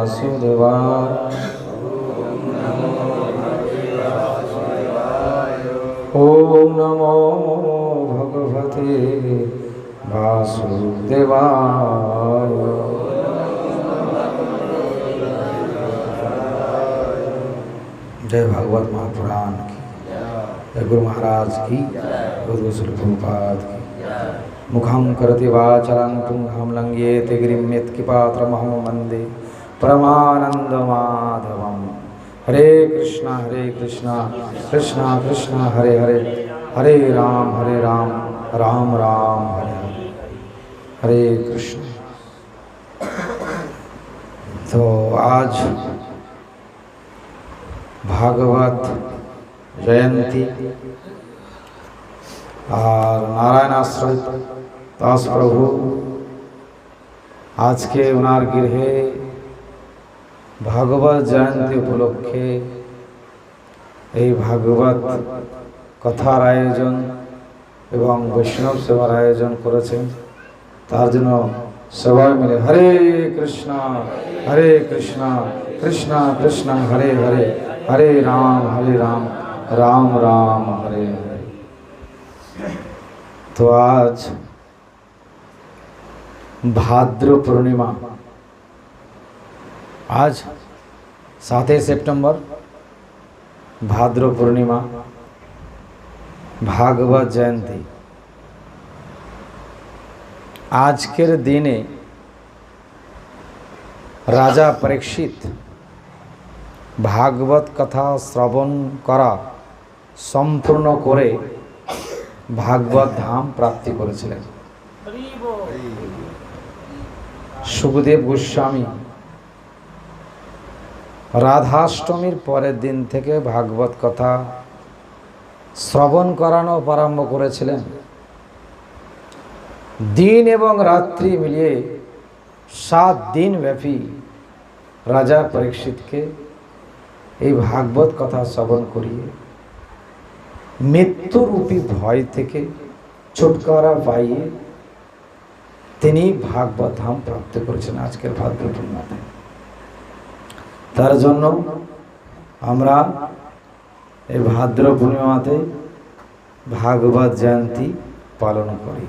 वासुदेवाय। ॐ नमो भगवते वासुदेवाय। जय भागवत महापुराण की, जय गुरु महाराज की, गुरु गोसल प्रभुपाद की। मुखं करति वाचलं पुंहं लङ्घ्येति गिरिं यत्किपात्रमहं परमानंदमाधव हरे कृष्णा हरे कृष्णा कृष्णा कृष्णा, हरे हरे। हरे राम हरे राम राम राम, हरे हरे। हरे कृष्ण। तो आज भागवत जयंती और नारायण आश्रय दास प्रभु, आज के उनार गृह ভাগবত জয়ন্তী উপলক্ষে এই ভাগবত কথার আয়োজন এবং বৈষ্ণব সেবার আয়োজন করেছেন। তার জন্য সবাই মিলে হরে কৃষ্ণ হরে কৃষ্ণ কৃষ্ণ কৃষ্ণ, হরে হরে হরে রাম হরে রাম রাম রাম, হরে হরে। তো আজ ভাদ্র পূর্ণিমা আজ সাতই সেপ্টেম্বর ভাদ্র পূর্ণিমা ভাগবত জয়ন্তী। আজকের দিনে রাজা পরীক্ষিত ভাগবত কথা শ্রবণ করা সম্পূর্ণ করে ভাগবত ধাম প্রাপ্তি করেছিলেন। সুখদেব গোস্বামী রাধাষ্টমীর পরের দিন থেকে ভাগবত কথা শ্রবণ করানো আরম্ভ করেছিলেন। দিন এবং রাত্রি মিলিয়ে সাত দিন ব্যাপী রাজা পরীক্ষিতকে এই ভাগবত কথা শ্রবণ করিয়ে মৃত্যুরূপী ভয় থেকে ছুটকারা পাইয়ে তিনি ভাগবত ধাম প্রাপ্ত করেছেন আজকের ভাদ্র পূর্ণাতে তার জন্য আমরা এই ভাদ্র পূর্ণিমাতে ভাগবত জয়ন্তী পালন করি।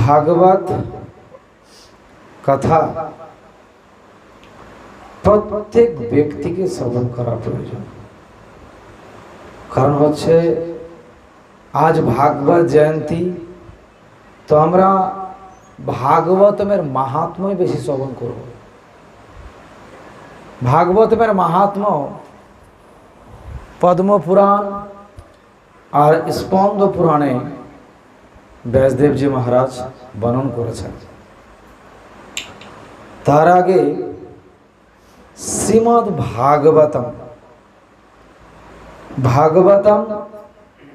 ভাগবত কথা প্রত্যেক ব্যক্তিকে শ্রবণ করা প্রয়োজন। কারণ হচ্ছে, আজ ভাগবত জয়ন্তী তো আমরা ভাগবতমের মাহাত্মই বেশি শ্রবণ করব। ভাগবতমের মাহাত্ম পদ্মপুরাণ আর স্পন্দ পুরাণে ব্যাসদেবজি মহারাজ বর্ণন করেছেন। তার আগে শ্রীমদ ভাগবতম ভাগবতম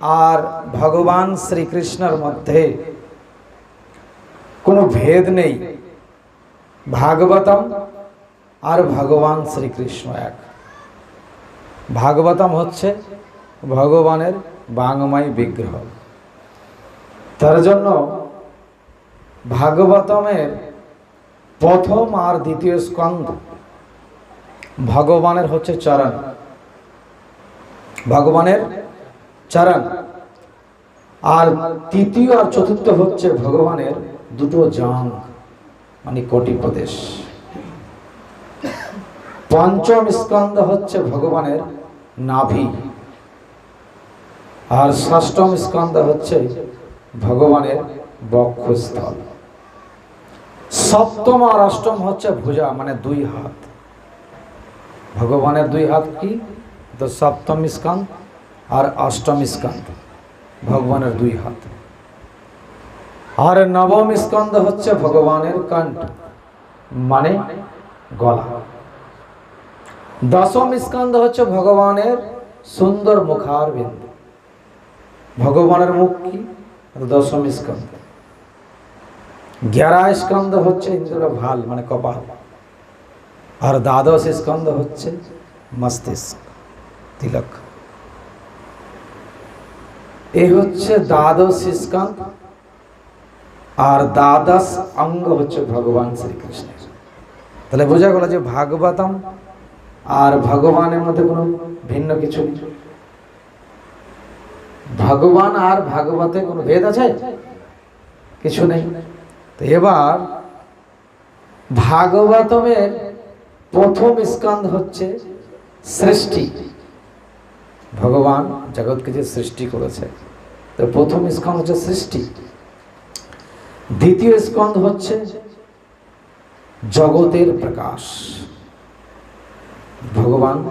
আর ভগবান শ্রীকৃষ্ণের মধ্যে কোনো ভেদ নেই। ভাগবতম আর ভগবান শ্রীকৃষ্ণ এক। ভাগবতম হচ্ছে ভগবানের বাংময় বিগ্রহ। তার জন্য ভাগবতমের প্রথম আর দ্বিতীয় স্কন্ধ ভগবানের হচ্ছে চরণ। ভগবানের চরণ। আর তৃতীয় আর চতুর্থ হচ্ছে ভগবানের দুটো জাং মানে কোটি প্রদেশ। পঞ্চম স্কন্ধ হচ্ছে ভগবানের নাভি। আর ষষ্ঠম স্কন্ধ হচ্ছে ভগবানের বক্ষস্থল। সপ্তম আর অষ্টম হচ্ছে ভুজা মানে দুই হাত। ভগবানের দুই হাত কি? তো সপ্তম স্কন্ধ আর অষ্টম স্কন্ধ, ভগবানের দুই হাত। আর নবম স্কন্ধ হচ্ছে ভগবানের কণ্ঠ। মানে গলা। দশম স্কন্ধ হচ্ছে ভগবানের সুন্দর মুখার বিন্দু ভগবানের মুখ কি? দশম স্কন্ধ। গ্যারা স্কন্ধ হচ্ছে ইন্দ্র ভালো মানে কপাল। আর দ্বাদশ স্কন্ধ হচ্ছে মস্তিষ্ক, তিলক। এই হচ্ছে দ্বাদশ স্কন্ধ। আর দ্বাদশ অঙ্গ হচ্ছে ভগবান শ্রীকৃষ্ণের। তাহলে বোঝা গেল যে ভাগবতম আর ভগবানের মধ্যে কোনো ভিন্ন কিছু ভগবান আর ভাগবতে কোনো ভেদ আছে? কিছু নেই। তো এবার ভাগবতমের প্রথম স্কন্ধ হচ্ছে সৃষ্টি। ভগবান জগৎকে যে সৃষ্টি করেছে, তো প্রথম স্কন্ধ হচ্ছে সৃষ্টি। দ্বিতীয় স্কন্ধ হচ্ছে জগতের প্রকাশ। ভগবান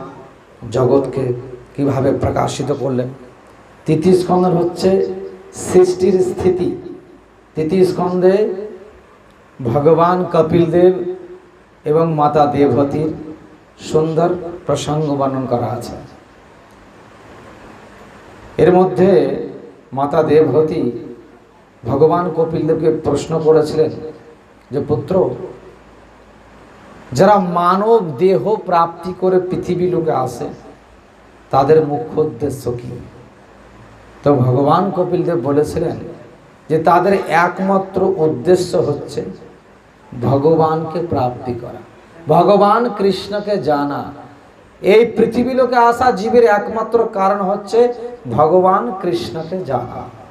জগৎকে কীভাবে প্রকাশিত করলেন? তৃতীয় স্কন্ধ হচ্ছে সৃষ্টির স্থিতি। তৃতীয় স্কন্ধে ভগবান কপিলদেব এবং মাতা দেবতীর সুন্দর প্রসঙ্গ বর্ণন করা আছে। এর মধ্যে মাতা দেবহতী ভগবান কপিলদেবকে প্রশ্ন করেছিলেন যে, পুত্র, যারা মানব দেহ প্রাপ্তি করে পৃথিবী লোকে আসে তাদের মুখ্য উদ্দেশ্য কি? তো ভগবান কপিলদেব বলেছিলেন যে, তাদের একমাত্র উদ্দেশ্য হচ্ছে ভগবানকে প্রাপ্তি করা। ভগবান কৃষ্ণকে জানা। এই পৃথিবী লোকে আসা জীবের একমাত্র কারণ হচ্ছে ভগবান কৃষ্ণকে জানা।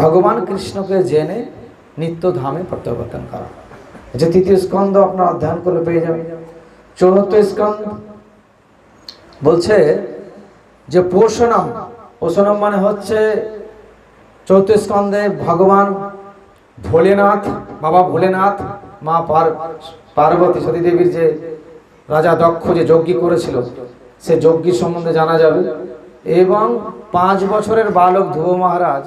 ভগবান কৃষ্ণকে জেনে নিত্য ধামে প্রত্যাবর্তন করা। যে তৃতীয় স্কন্ধ আপনার অধ্যয়ন করে পেয়ে যাবেন। চতুর্থ স্কন্ধ বলছে যে পোষণম। পোষণম মানে হচ্ছে চতুর্থ স্কন্ধে ভগবান ভোলেনাথ, বাবা ভোলেনাথ, মা পার্বতী সতী দেবীর যে রাজা দক্ষ যে যজ্ঞী করেছিল, সে যজ্ঞীর সম্বন্ধে জানা যাবে। এবং পাঁচ বছরের বালক ধ্রুব মহারাজ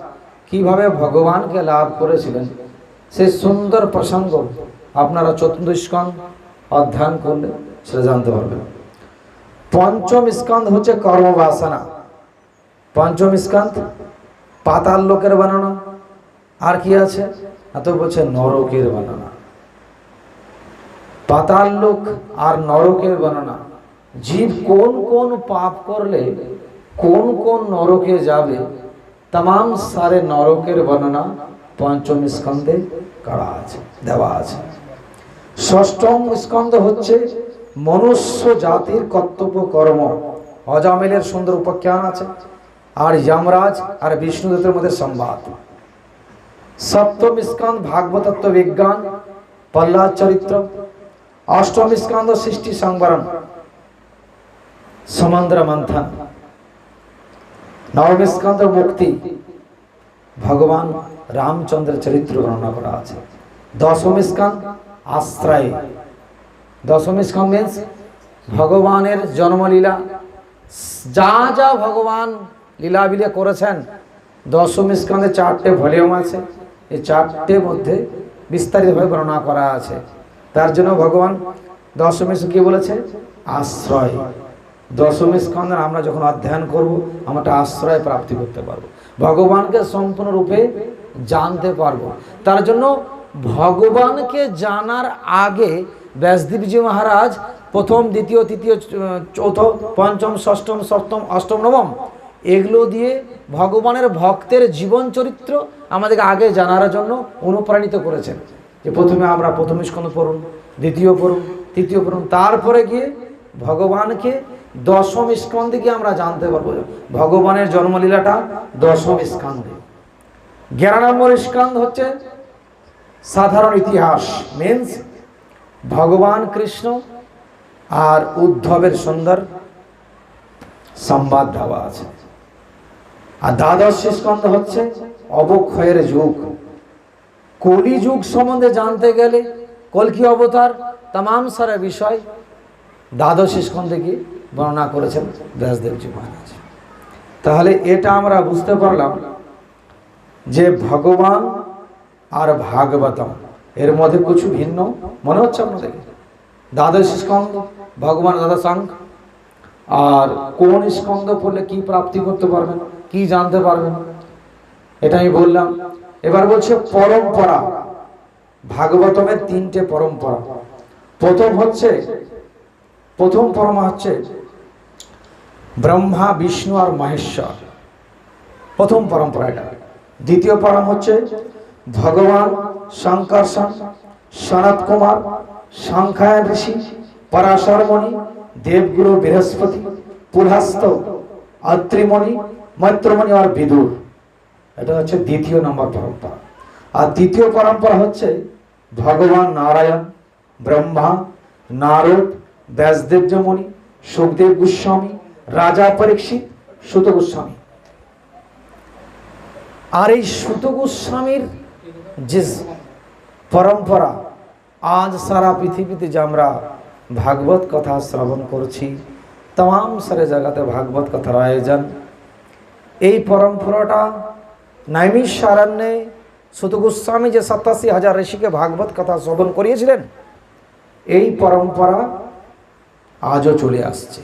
ভগবানকে লাভ করেছিলেন? সে সুন্দর প্রসঙ্গ আপনারা চতুর্থ স্কন্ধ অধ্যয়ন করলে সেটা জানতে পারবেন। পঞ্চম স্কন্ধ হচ্ছে কর্মবাসনা। পঞ্চম স্কন্ধ, পাতাল লোকের বানানো। আর কি আছে? এত বলছে নরকের বানানা। পাতাল লোক আর নরকের বর্ণনা জীব কোন কোন পাপ করলে কোন কোন নরকে যাবে তাম সারে নরকের বর্ণনা পঞ্চম স্কন্ধে করা আছে, দেওয়া আছে। ষষ্ঠম স্কন্ধ হচ্ছে মনুষ্য জাতির কর্তব্য কর্ম। অজামিলের সুন্দর উপাখ্যান আছে, আর যমরাজ আর বিষ্ণুদত্তের মধ্যে সংবাদ। সপ্তম স্কন্ধ ভাগবতত্ব বিজ্ঞান, প্রহ্লাদ চরিত্র। অষ্টম স্কন্ধ সৃষ্টি সংবরণ। সমুদ্র মন্থন। নবম মুক্তি। ভগবান রামচন্দ্রের চরিত্র বর্ণনা করা আছে। দশম স্কন্ধ আশ্রয়। দশম স্কন্ধ মিন্স ভগবানের জন্মলীলা। যা যা ভগবান লীলাবিলে করেছেন দশম স্কন্ধে চারটে ভলিউম আছে। এই চারটে মধ্যে বিস্তারিতভাবে বর্ণনা করা আছে। তার জন্য ভগবান দশম কি বলেছে? আশ্রয়। দশম স্কন্ধে আমরা যখন অধ্যয়ন করব, আমরা আশ্রয় প্রাপ্তি করতে পারব। ভগবানকে সম্পূর্ণরূপে জানতে পারব। তার জন্য ভগবানকে জানার আগে ব্যাসদেবজি মহারাজ প্রথম, দ্বিতীয়, তৃতীয়, চৌথ, পঞ্চম, ষষ্ঠম, সপ্তম, অষ্টম, নবম, এগুলো দিয়ে ভগবানের ভক্তের জীবন চরিত্র আমাদেরকে আগে জানার জন্য অনুপ্রাণিত করেছেন। যে প্রথমে আমরা প্রথম স্কন্ধ পড়ুন, দ্বিতীয় পড়ুন, তৃতীয় পড়ুন, তারপরে গিয়ে ভগবানকে দশম স্কন্ধে গিয়ে আমরা জানতে পারব ভগবানের জন্মলীলাটা দশম স্কন্ধে। এগারো নম্বর স্কন্ধ হচ্ছে সাধারণ ইতিহাস মিন্স ভগবান কৃষ্ণ আর উদ্ধবের সুন্দর সংবাদ দেওয়া আছে। আর দ্বাদশ স্কন্ধ হচ্ছে অবক্ষয়ের যুগ। কলি যুগ সম্বন্ধে জানতে গেলে কলকি অবতার তাম সারা বিষয় দ্বাদশ স্কন্ধে গিয়ে বর্ণনা করেছেন ব্যাসদেবজি মহারাজ। তাহলে এটা আমরা বুঝতে পারলাম যে ভগবান আর ভাগবতম, এর মধ্যে কিছু ভিন্ন মনে হচ্ছে আপনাদেরকে দ্বাদশ স্কন্ধ, ভগবান দাদা সাং আর কোন স্কন্ধ পড়লে কি প্রাপ্তি করতে পারবেন, কি জানতে পারবেন? এটা আমি বললাম। এবার বলছে পরম্পরা, ভাগবতমের তিনটে পরম্পরা। প্রথম হচ্ছে প্রথম পরমা হচ্ছে ব্রহ্মা, বিষ্ণু আর মহেশ্বর। প্রথম পরম্পরা এটা। দ্বিতীয় পরম হচ্ছে ভগবান শঙ্কর্ষণ সনত কুমার সংখ্যায়ন ঋষি, পরাশরমণি, দেবগুরু বৃহস্পতি, পুলহাস্ত, অত্রিমণি, মৈত্রমণি আর বিদুর। এটা হচ্ছে দ্বিতীয় নম্বর পরম্পরা। আর তৃতীয় পরম্পরা হচ্ছে ভগবান নারায়ণ, ব্রহ্মা, নারদ ব্যাসদেব মুনি সুখদেব গোস্বামী, রাজা পরীক্ষিত সুত গোস্বামী। আর এই সুত গোস্বামীর যে পরম্পরা, আজ সারা পৃথিবীতে যে আমরা ভাগবত কথা শ্রবণ করছি তাম সারে জায়গাতে ভাগবত কথার আয়োজন। এই পরম্পরাটা নৈমিষারণ্যে সুত গোস্বামী যে সাতাশি হাজার ঋষিকে ভাগবত কথা শ্রবণ করিয়েছিলেন, এই পরম্পরা আজও চলে আসছে।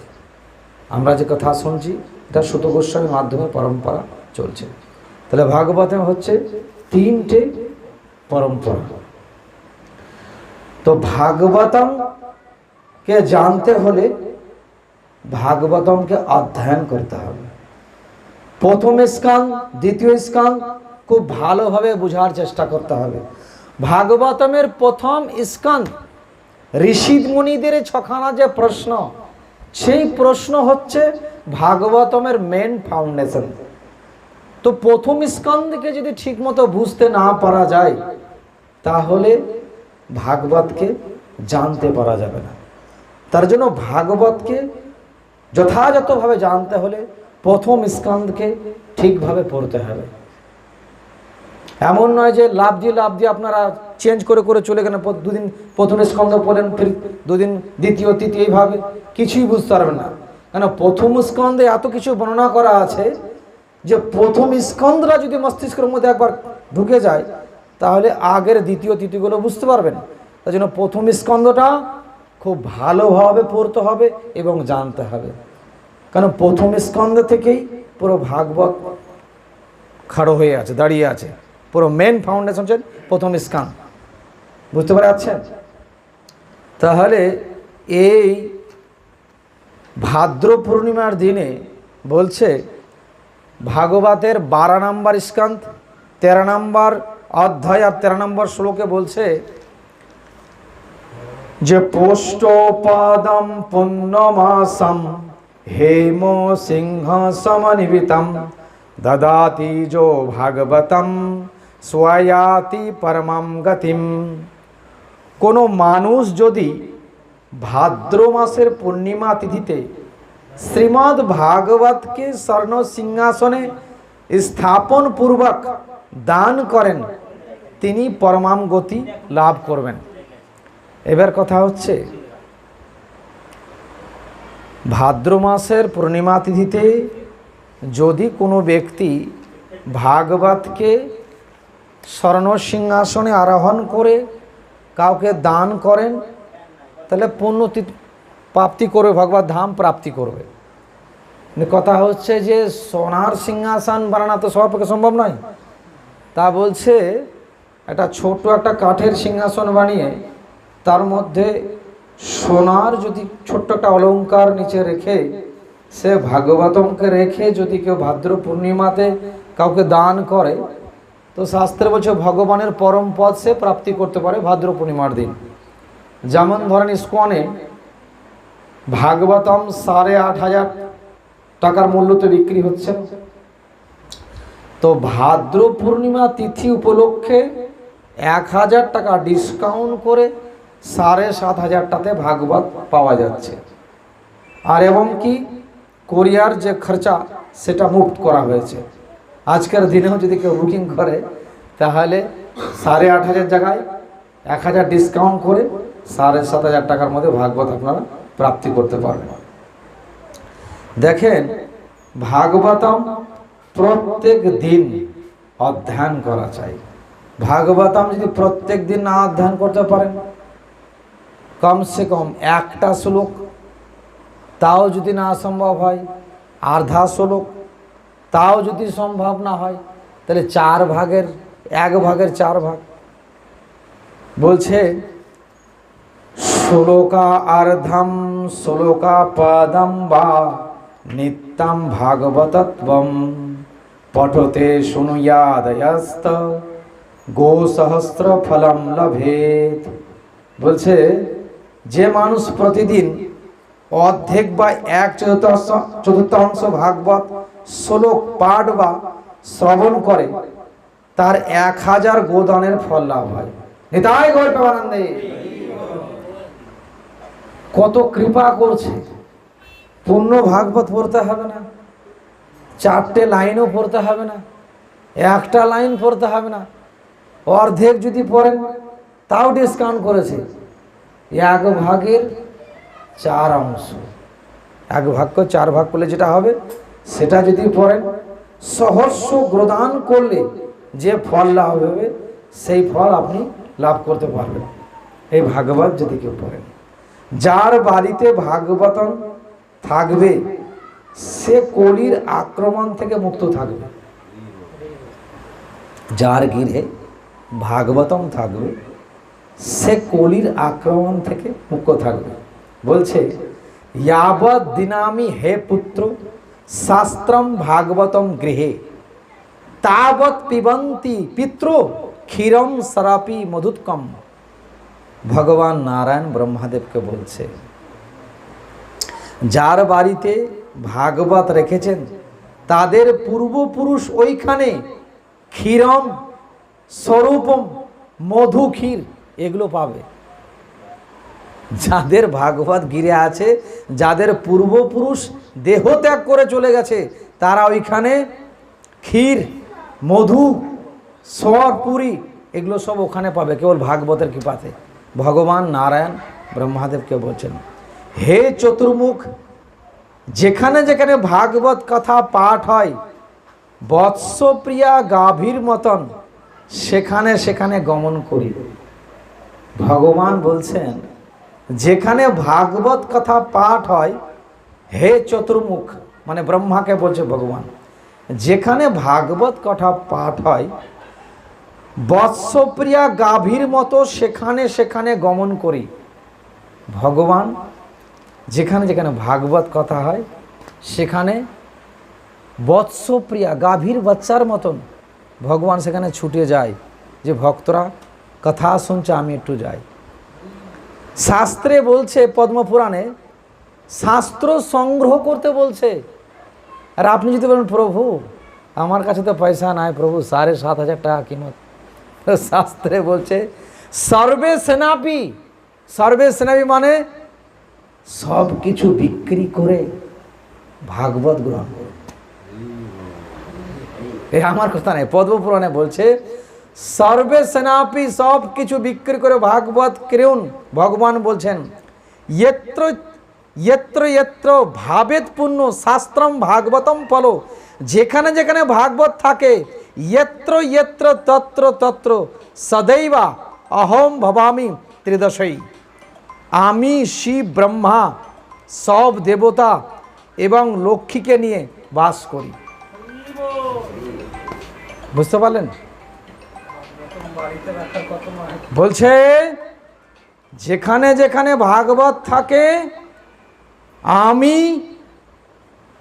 আমরা যে কথা শুনছি, এটা সুত গোস্বামীর মাধ্যমে পরম্পরা চলছে। তাহলে ভাগবতে হচ্ছে তিনটে পরম্পরা। তো ভাগবতম কে জানতে হলে ভাগবতমকে অধ্যয়ন করতে হবে। প্রথম স্কান দ্বিতীয় স্কান খুব ভালোভাবে বোঝার চেষ্টা করতে হবে। ভাগবতমের প্রথম স্কান ঋষি মুনিদের ছখানা যে প্রশ্ন, সেই প্রশ্ন হচ্ছে ভাগবতমের মেন ফাউন্ডেশন তো প্রথম স্কন্ধকে যদি ঠিকমতো বুঝতে না পারা যায়, তাহলে ভাগবতকে জানতে পারা যাবে না। তার জন্য ভাগবতকে যথাযথভাবে জানতে হলে প্রথম স্কন্ধকে ঠিকভাবে পড়তে হবে। এমন নয় যে লাভ দিয়ে লাভ দিয়ে আপনারা চেঞ্জ করে করে চলে গেলেন। দুদিন প্রথম স্কন্ধ পড়েন, ফির দুদিন দ্বিতীয়, তৃতীয় এইভাবে কিছুই বুঝতে পারবেন না। কেন প্রথম স্কন্ধে এত কিছু বর্ণনা করা আছে যে প্রথম স্কন্ধরা যদি মস্তিষ্কের মধ্যে একবার ঢুকে যায়, তাহলে আগের দ্বিতীয়, তৃতীয়গুলো বুঝতে পারবেন। তার জন্য প্রথম স্কন্ধটা খুব ভালোভাবে পড়তে হবে এবং জানতে হবে। কারণ প্রথম স্কন্ধ থেকেই পুরো ভাগবত খাড়ো হয়ে আছে, দাঁড়িয়ে আছে। পুরো মেন ফাউন্ডেশন হচ্ছে প্রথম স্কান বুঝতে পারা পারছেন তাহলে এই ভাদ্র পূর্ণিমার দিনে বলছে, ভাগবতের বারো নম্বর স্কান্ত তেরো নম্বর অধ্যায় আর তেরো নম্বর শ্লোকে বলছে, যে পোষ্টপাদম পুণ্যমাসম হেম সিংহ সমনিবিতম দদাতি যো ভাগবতম, স্বয়াতি পরমম গতিম। কোনো মানুষ যদি ভাদ্র মাসের পূর্ণিমা তিথিতে শ্রীমদ্ ভাগবতকে স্বর্ণ সিংহাসনে স্থাপন পূর্বক দান করেন, তিনি পরমাম গতি লাভ করবেন। এবার কথা হচ্ছে, ভাদ্র মাসের পূর্ণিমা তিথিতে যদি কোনো ব্যক্তি ভাগবতকে স্বর্ণ সিংহাসনে আরোহণ করে কাউকে দান করেন, তাহলে পুণ্য প্রাপ্তি করবে, ভগবত ধাম প্রাপ্তি করবে। কথা হচ্ছে যে সোনার সিংহাসন বানানো তো সবার পক্ষে সম্ভব নয়। তা বলছে, একটা ছোট একটা কাঠের সিংহাসন বানিয়ে, তার মধ্যে সোনার যদি ছোট্ট একটা অলঙ্কার নিচে রেখে, সে ভাগবতমকে রেখে যদি কেউ ভাদ্র পূর্ণিমাতে কাউকে দান করে তো শাস্ত্রে বলছে, ভগবানের পরম পদ সে প্রাপ্তি করতে পারে ভাদ্র পূর্ণিমার দিন। যেমন ধরেন ইস্কনে, ভাগবতম সাড়ে আট হাজার টাকার মূল্যতে বিক্রি হচ্ছে। তো ভাদ্র পূর্ণিমা তিথি উপলক্ষে এক হাজার টাকা ডিসকাউন্ট করে সাড়ে সাত হাজারটাতে ভাগবত পাওয়া যাচ্ছে। আর এবং কি, কোরিয়ার যে খরচা, সেটা মুক্ত করা হয়েছে। আজকের দিনেও যদি কেউ বুকিং করে, তাহলে সাড়ে আট হাজার জায়গায় এক হাজার ডিসকাউন্ট করে সাড়ে সাত হাজার টাকার মধ্যে ভাগবত আপনারা প্রাপ্তি করতে পারবেন। দেখেন, ভাগবতম প্রত্যেক দিন অধ্যয়ন করা চাই। ভাগবতম যদি প্রত্যেক দিন না অধ্যয়ন করতে পারেন, কমসে কম একটা শ্লোক, তাও যদি না সম্ভব হয় আধা শ্লোক তাও যদি সম্ভব না হয়, তাহলে চার ভাগের, এক ভাগের চার ভাগ। বলছে, শ্লোকা আর্ধম, শ্লোকা পদম বা নিত্যম ভাগবতত্বম। পঠতে শুনুয়াদয়স্ত গো সহস্র ফলম লভেত। বলছে, যে মানুষ প্রতিদিন অর্ধেক বা এক চতুর্থাংশ চতুর্থাংশ ভাগবত শ্লোক পাঠ বা শ্রবণ করে, তার এক হাজার গোদানের ফল লাভ হয়। নিতাই গৌর প্রেমানন্দে কত কৃপা করছে। পূর্ণ ভাগবত পড়তে হবে না। চারটে লাইনও পড়তে হবে না। একটা লাইন পড়তে হবে না। অর্ধেক যদি পড়েন, তাও ডিসকাউন্ট করেছে। এক ভাগের চার অংশ। এক ভাগ্য চার ভাগ করলে যেটা হবে সেটা যদি পড়েন সহস্য গ্রদান করলে যে ফল লাভ হবে, সেই ফল আপনি লাভ করতে পারবেন। এই ভাগবত যদি কেউ পড়েন, যার বাড়িতে ভাগবতন থাকবে, সে কলির আক্রমণ থেকে মুক্ত থাকবে। যার গিরে ভাগবতম থাকবে, সে কলির আক্রমণ থেকে মুক্ত থাকবে। বলছে, ইয়াবৎ দিনামি হে পুত্র শাস্ত্রম ভাগবতম গৃহে। তাবৎ পিবন্তি পিত্র ক্ষীরম সরাপি মধুৎকম। ভগবান নারায়ণ ব্রহ্মাদেবকে বলছে, যার বাড়িতে ভাগবত রেখেছেন, তাদের পূর্বপুরুষ ওইখানে ক্ষীরম, স্বরূপম মধু ক্ষীর এগুলো পাবে। যাদের ভাগবত গিরে আছে, যাদের পূর্বপুরুষ দেহ ত্যাগ করে চলে গেছে। তারা ওইখানে ক্ষীর, মধু সর পুরী, এগুলো সব ওখানে পাবে, কেবল ভাগবতের কৃপাতে। ভগবান নারায়ণ ব্রহ্মাদেবকে বলছেন, হে চতুর্মুখ, যেখানে যেখানে ভাগবত কথা পাঠ হয়, বৎসপ্রিয়া গাভীর মতন সেখানে সেখানে গমন করি। ভগবান বলছেন, যেখানে ভাগবত কথা পাঠ হয় হে চতুর্মুখ মানে ব্রহ্মাকে বলছে ভগবান, যেখানে ভাগবত কথা পাঠ হয়, বৎসপ্রিয়া গাভীর মতো সেখানে সেখানে গমন করি। ভগবান, যেখানে যেখানে ভাগবত কথা হয়, সেখানে বৎসপ্রিয়া গাভীর বাচ্চার মতন ভগবান সেখানে ছুটে যায় যে, ভক্তরা, কথা শুনছে, আমি একটু যাই। শাস্ত্রে বলছে পদ্মপুরাণে শাস্ত্র সংগ্রহ করতে বলছে। আর আপনি যদি বলেন, প্রভু, আমার কাছে তো পয়সা নাই, প্রভু, সাড়ে সাত হাজার টাকা কিমত? শাস্ত্রে বলছে, সর্বে সেনাপি। সর্বে সেনাপি মানে সব কিছু বিক্রি করে ভাগবত গ্রহণ করুন এ আমার কথা নেই পদ্মপুরাণে বলছে, সর্বে সেনাপি সব কিছু বিক্রি করে ভাগবত ক্রেউন ভগবান বলছেন ইয়ত্র ইয়ত্র ইয়ত্র ভাবেদ পূর্ণ শাস্ত্রম ভাগবতম ফল যেখানে যেখানে ভাগবত থাকে ইয়ত্র ইয়ত্র তত্র তত্র সদৈবা অহম ভবামি ত্রিদশই আমি শিব ব্রহ্মা সব দেবতা এবং লক্ষ্মীকে নিয়ে বাস করি বুঝতে পারলেন বলছে যেখানে যেখানে ভাগবত থাকে আমি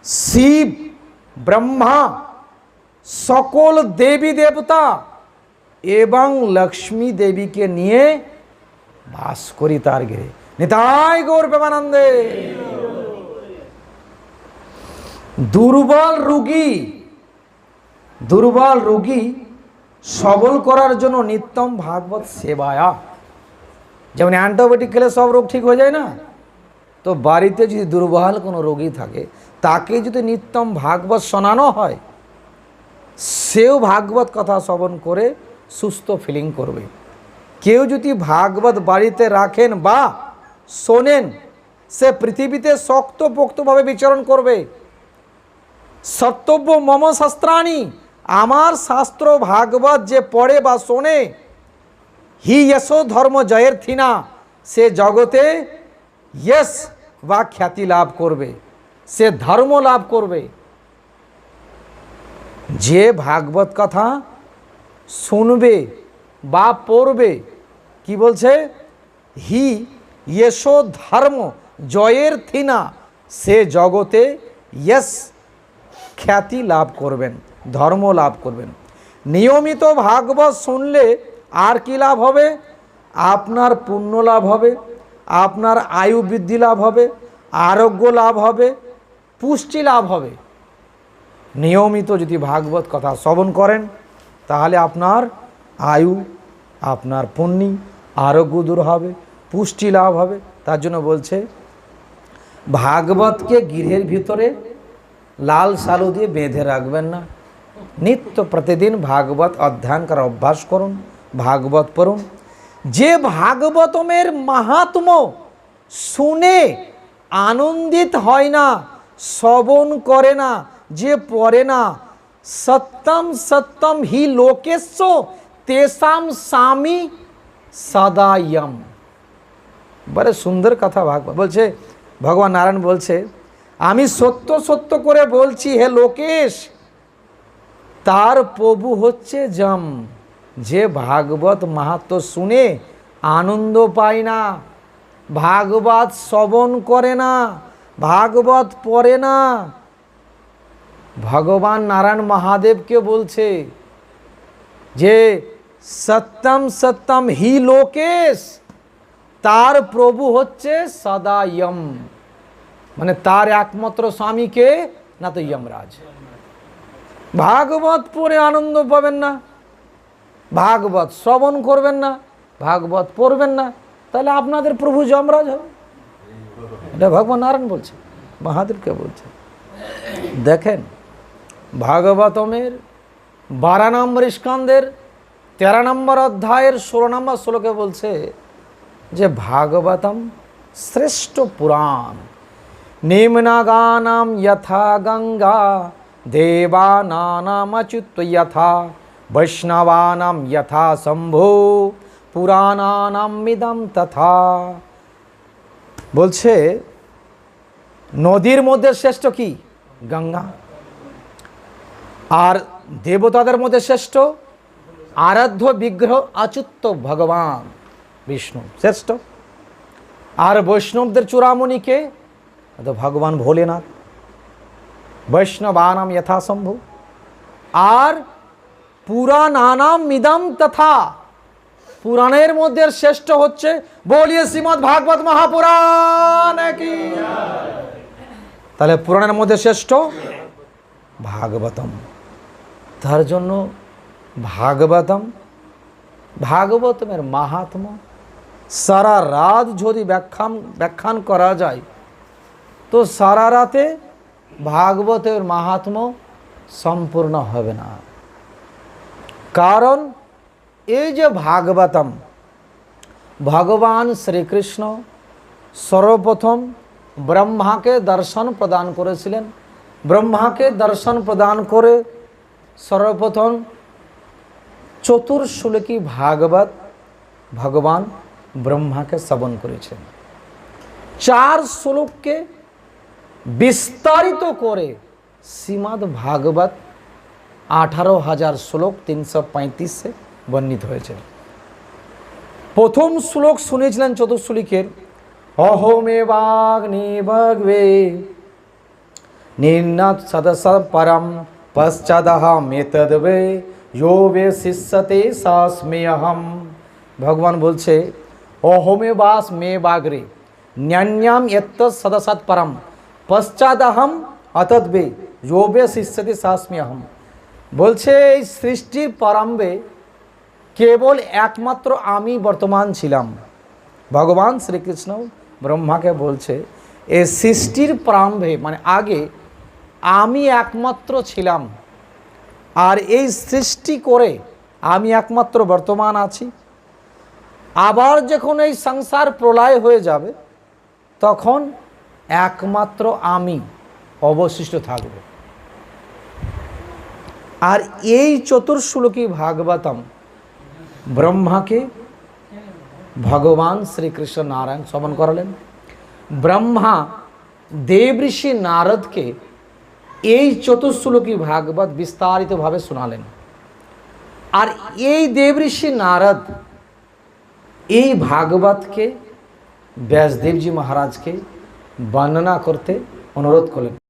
শিব, ব্রহ্মা, সকল দেবী দেবতা এবং লক্ষ্মী দেবীকে নিয়ে বাস করি তার গৃহে নিতাই গৌর প্রেমানন্দে। দুর্বল রুগী দুর্বল রুগী সবল করার জন্য নিত্যম ভাগবত সেবায়া। যেমন অ্যান্টিবায়োটিক খেলে সব রোগ ঠিক হয়ে যায় না? তো বাড়িতে যদি দুর্বল কোনো রোগী থাকে, তাকে যদি নিত্যম ভাগবত শোনানো হয়, সেও ভাগবত কথা শ্রবণ করে সুস্থ ফিলিং করবে। কেউ যদি ভাগবত বাড়িতে রাখেন বা শোনেন, সে পৃথিবীতে শক্তপোক্তভাবে বিচরণ করবে। সত্যব্য মম শাস্ত্রাণী, আমার শাস্ত্র ভাগবত যে পড়ে বা শোনে, হি যশো ধর্ম জয়ের থিনা, সে জগতে ইয়স বা খ্যাতি লাভ করবে সে ধর্ম লাভ করবে যে ভাগবত কথা শুনবে বা পড়বে কি বলছে হি ইয়েশো ধর্ম জয়ের থিনা সে জগতে ইয়স খ্যাতি লাভ করবেন ধর্ম লাভ করবেন নিয়মিত ভাগবত শুনলে আর কি লাভ হবে আপনার পুণ্য লাভ হবে আপনার আয়ু বৃদ্ধি লাভ হবে, আরোগ্য লাভ হবে, পুষ্টি লাভ হবে। নিয়মিত যদি ভাগবত কথা শ্রবণ করেন, তাহলে আপনার আয়ু, আপনার পুণ্যি, আরোগ্য দূর হবে, পুষ্টি লাভ হবে। তার জন্য বলছে, ভাগবতকে গৃহের ভিতরে লাল সালু দিয়ে বেঁধে রাখবেন না। নিত্য প্রতিদিন ভাগবত অধ্যয়ন করার অভ্যাস করুন, ভাগবত পড়ুন যে ভাগবতমের মাহাত্ম শুনে আনন্দিত হয় না, শ্রবণ করে না, যে পড়ে না, সত্যম সত্যম হি লোকেশ্ব তেসাম স্বামী সদায়ম। বড় সুন্দর কথা ভাগবত বলছে, ভগবান নারায়ণ বলছে, আমি সত্য সত্য করে বলছি, হে লোকেশ, তার প্রভু হচ্ছে জম। যে ভাগবত মাহাত্ম শুনে আনন্দ পায় না, ভাগবত শ্রবণ করে না, ভাগবত পড়ে না। ভগবান নারায়ণ মহাদেবকে বলছে যে, সত্যম সত্যম হি লোকেশ, তার প্রভু হচ্ছে সদা ইয়ম মানে তার একমাত্র স্বামীকে না তো ইয়মরাজ। ভাগবত পড়ে আনন্দ পাবেন না। ভাগবত শ্রবণ করবেন না, ভাগবত পড়বেন না, তাহলে আপনাদের প্রভু যমরাজ হবে। এটা ভগবান নারায়ণ বলছে মহাদেবকে বলছে। দেখেন, ভাগবতমের বারো নম্বর স্কন্দের তেরো নম্বর অধ্যায়ের ষোলো নম্বর শ্লোকে বলছে যে, ভাগবতম শ্রেষ্ঠ পুরাণ। নিম্নগানাম যথা গঙ্গা দেবানামচ্যুত যথা। বৈষ্ণবানাম যথা শম্ভো পুরাণানাম মিদম তথা বলছে নদীর মধ্যে শ্রেষ্ঠ কি গঙ্গা আর দেবতাদের মধ্যে শ্রেষ্ঠ আরাধ্য বিগ্রহ অচ্যুত ভগবান বিষ্ণু শ্রেষ্ঠ আর বৈষ্ণবদের চূড়ামণিকে তো ভগবান ভোলেনাথ বৈষ্ণবানাম যথাসম্ভব আর পুরাণানাম মিদম তথা। পুরাণের মধ্যে শ্রেষ্ঠ হচ্ছে, বলিয়ে শ্রীমৎ ভাগবত মহাপুরাণ কি তাহলে পুরাণের মধ্যে শ্রেষ্ঠ ভাগবতম। তার জন্য ভাগবতম, ভাগবতমের মাহাত্ম সারা রাত যদি ব্যাখ্যান ব্যাখ্যান করা যায়, তো সারা রাতে ভাগবতের মাহাত্ম সম্পূর্ণ হবে না। কারণ এই যে ভাগবতম, ভগবান শ্রীকৃষ্ণ সর্বপ্রথম ব্রহ্মাকে দর্শন প্রদান করেছিলেন। ব্রহ্মাকে দর্শন প্রদান করে সর্বপ্রথম চতুর্শ্লোকী ভাগবত ভগবান ব্রহ্মাকে শ্রবণ করেছেন। চার শ্লোককে বিস্তারিত করে শ্রীমদ্ ভাগবত আঠারো হাজার শ্লোক তিনশো পঁয়ত্রিশে বর্ণিত হয়েছে। প্রথম শ্লোক শুনেছিলেন চতুর্শ্লোকের অহমেবাগ্নি ভগবে নির্নাথ সদস পরম পশ্চাদহম এতদবে वे শিষ্যতে সাস্মেয়হম। ভগবান বলছে অহমে বাস মে বাগরে ন্যান্যাম এত্ত সদসৎ পরম পশ্চাদহম অতদ্বে যোবে শিষ্যতে সাস্মেয়হম। বলছে, এই সৃষ্টির প্রারম্ভে কেবল একমাত্র আমি বর্তমান ছিলাম। ভগবান শ্রীকৃষ্ণ ব্রহ্মাকে বলছে, এ সৃষ্টির প্রারম্ভে মানে আগে আমি একমাত্র ছিলাম। আর এই সৃষ্টি করে আমি একমাত্র বর্তমান আছি। আবার যখন এই সংসার প্রলয় হয়ে যাবে, তখন একমাত্র আমি অবশিষ্ট থাকব। আর এই চতুর্শ্লোকী ভাগবতম ব্রহ্মাকে ভগবান শ্রীকৃষ্ণ নারায়ণ শ্রবণ করালেন। ব্রহ্মা দেবঋষি নারদকে এই চতুর্শ্লোকী ভাগবত বিস্তারিতভাবে শোনালেন। আর এই দেবঋষি নারদ এই ভাগবতকে ব্যাসদেবজি মহারাজকে বর্ণনা করতে অনুরোধ করলেন।